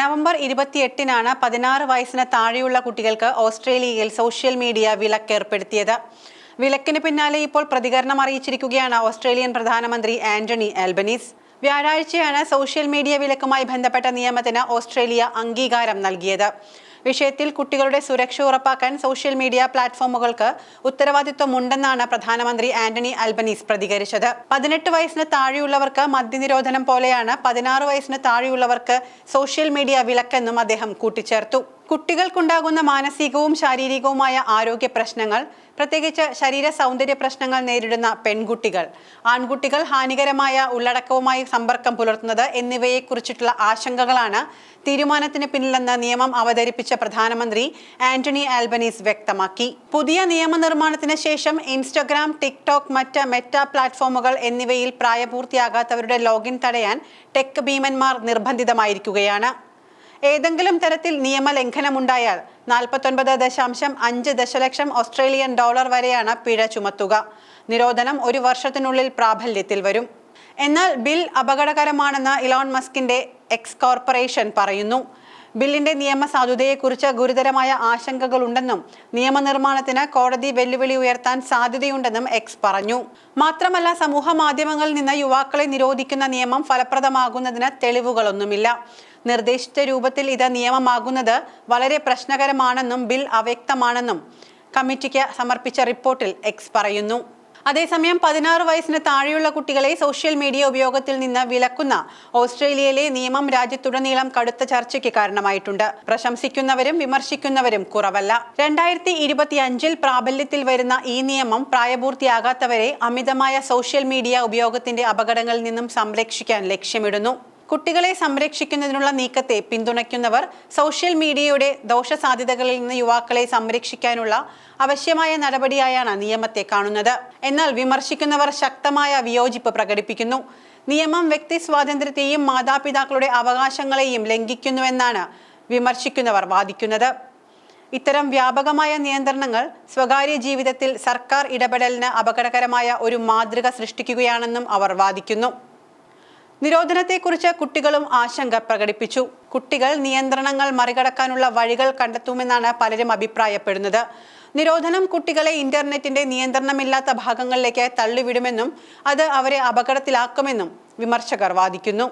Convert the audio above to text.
November ഇരുപത്തിയെട്ടിനാണ് പതിനാറ് വയസ്സിന് താഴെയുള്ള കുട്ടികൾക്ക് ഓസ്ട്രേലിയയിൽ സോഷ്യൽ മീഡിയ വിലക്ക് വിലക്കേർപ്പെടുത്തിയത് വിലക്കിന് പിന്നാലെ ഇപ്പോൾ പ്രതികരണം അറിയിച്ചിരിക്കുകയാണ് ഓസ്ട്രേലിയൻ പ്രധാനമന്ത്രി ആന്റണി ആൽബനീസ്. വ്യാഴാഴ്ചയാണ് സോഷ്യൽ മീഡിയ വിലക്കുമായി ബന്ധപ്പെട്ട നിയമത്തിന് ഓസ്ട്രേലിയ അംഗീകാരം നൽകിയത്. വിഷയത്തിൽ കുട്ടികളുടെ സുരക്ഷ ഉറപ്പാക്കാൻ സോഷ്യൽ മീഡിയ പ്ലാറ്റ്ഫോമുകൾക്ക് ഉത്തരവാദിത്വമുണ്ടെന്നാണ് പ്രധാനമന്ത്രി ആന്റണി അൽബനീസ് പ്രതികരിച്ചത്. പതിനെട്ട് വയസ്സിന് താഴെയുള്ളവർക്ക് മദ്യനിരോധനം പോലെയാണ് പതിനാറ് വയസ്സിന് താഴെയുള്ളവർക്ക് സോഷ്യൽ മീഡിയ വിലക്കെന്നും അദ്ദേഹം കൂട്ടിച്ചേർത്തു. കുട്ടികൾക്കുണ്ടാകുന്ന മാനസികവും ശാരീരികവുമായ ആരോഗ്യ പ്രശ്നങ്ങൾ പ്രത്യേകിച്ച് ശരീര സൗന്ദര്യ പ്രശ്നങ്ങൾ നേരിടുന്ന പെൺകുട്ടികൾ ആൺകുട്ടികൾ ഹാനികരമായ ഉള്ളടക്കവുമായി സമ്പർക്കം പുലർത്തുന്നത് എന്നിവയെക്കുറിച്ചിട്ടുള്ള ആശങ്കകളാണ് തീരുമാനത്തിന് പിന്നിലെന്ന് നിയമം അവതരിപ്പിച്ച പ്രധാനമന്ത്രി ആന്റണി ആൽബനീസ് വ്യക്തമാക്കി. പുതിയ നിയമനിർമ്മാണത്തിന് ശേഷം ഇൻസ്റ്റഗ്രാം ടിക്ടോക്ക് മറ്റ് മെറ്റ പ്ലാറ്റ്ഫോമുകൾ എന്നിവയിൽ പ്രായപൂർത്തിയാകാത്തവരുടെ ലോഗിൻ തടയാൻ ടെക് ഭീമന്മാർ നിർബന്ധിതമായിരിക്കുകയാണ്. ഏതെങ്കിലും തരത്തിൽ നിയമലംഘനമുണ്ടായാൽ നാൽപ്പത്തൊൻപത് ദശാംശം അഞ്ച് ദശലക്ഷം ഓസ്ട്രേലിയൻ ഡോളർ വരെയാണ് പിഴ ചുമത്തുക. നിരോധനം ഒരു വർഷത്തിനുള്ളിൽ പ്രാബല്യത്തിൽ വരും. എന്നാൽ ബിൽ അപകടകരമാണെന്ന് ഇലോൺ മസ്കിന്റെ എക്സ് കോർപ്പറേഷൻ പറയുന്നു. ബില്ലിന്റെ നിയമസാധുതയെക്കുറിച്ച് ഗുരുതരമായ ആശങ്കകളുണ്ടെന്നും നിയമനിർമ്മാണത്തിന് കോടതി വെല്ലുവിളി ഉയർത്താൻ സാധ്യതയുണ്ടെന്നും എക്സ് പറഞ്ഞു. മാത്രമല്ല സമൂഹ മാധ്യമങ്ങളിൽ നിന്ന് യുവാക്കളെ നിരോധിക്കുന്ന നിയമം ഫലപ്രദമാകുന്നതിന് തെളിവുകളൊന്നുമില്ല. നിർദ്ദേശിച്ച രൂപത്തിൽ ഇത് നിയമമാകുന്നത് വളരെ പ്രശ്നകരമാണെന്നും ബിൽ അവ്യക്തമാണെന്നും കമ്മിറ്റിക്ക് സമർപ്പിച്ച റിപ്പോർട്ടിൽ എക്സ് പറയുന്നു. അതേസമയം പതിനാറ് വയസ്സിന് താഴെയുള്ള കുട്ടികളെ സോഷ്യൽ മീഡിയ ഉപയോഗത്തിൽ നിന്ന് വിലക്കുന്ന ഓസ്ട്രേലിയയിലെ നിയമം രാജ്യത്തുടനീളം കടുത്ത ചർച്ചയ്ക്ക് കാരണമായിട്ടുണ്ട്. പ്രശംസിക്കുന്നവരും വിമർശിക്കുന്നവരും കുറവല്ല. രണ്ടായിരത്തി ഇരുപത്തി അഞ്ചിൽ പ്രാബല്യത്തിൽ വരുന്ന ഈ നിയമം പ്രായപൂർത്തിയാകാത്തവരെ അമിതമായ സോഷ്യൽ മീഡിയ ഉപയോഗത്തിന്റെ അപകടങ്ങളിൽ നിന്നും സംരക്ഷിക്കാൻ ലക്ഷ്യമിടുന്നു. കുട്ടികളെ സംരക്ഷിക്കുന്നതിനുള്ള നീക്കത്തെ പിന്തുണയ്ക്കുന്നവർ സോഷ്യൽ മീഡിയയുടെ ദോഷസാധ്യതകളിൽ നിന്ന് യുവാക്കളെ സംരക്ഷിക്കാനുള്ള അവശ്യമായ നടപടിയായാണ് നിയമത്തെ കാണുന്നത്. എന്നാൽ വിമർശിക്കുന്നവർ ശക്തമായ വിയോജിപ്പ് പ്രകടിപ്പിക്കുന്നു. നിയമം വ്യക്തി സ്വാതന്ത്ര്യത്തെയും മാതാപിതാക്കളുടെ അവകാശങ്ങളെയും ലംഘിക്കുന്നുവെന്നാണ് വിമർശിക്കുന്നവർ വാദിക്കുന്നത്. ഇത്തരം വ്യാപകമായ നിയന്ത്രണങ്ങൾ സ്വകാര്യ ജീവിതത്തിൽ സർക്കാർ ഇടപെടലിന് അപകടകരമായ ഒരു മാതൃക സൃഷ്ടിക്കുകയാണെന്നും അവർ വാദിക്കുന്നു. നിരോധനത്തെക്കുറിച്ച് കുട്ടികളും ആശങ്ക പ്രകടിപ്പിച്ചു. കുട്ടികൾ നിയന്ത്രണങ്ങൾ മറികടക്കാനുള്ള വഴികൾ കണ്ടെത്തുമെന്നാണ് പലരും അഭിപ്രായപ്പെടുന്നത്. നിരോധനം കുട്ടികളെ ഇന്റർനെറ്റിന്റെ നിയന്ത്രണമില്ലാത്ത ഭാഗങ്ങളിലേക്ക് തള്ളിവിടുമെന്നും അത് അവരെ അപകടത്തിലാക്കുമെന്നും വിമർശകർ വാദിക്കുന്നു.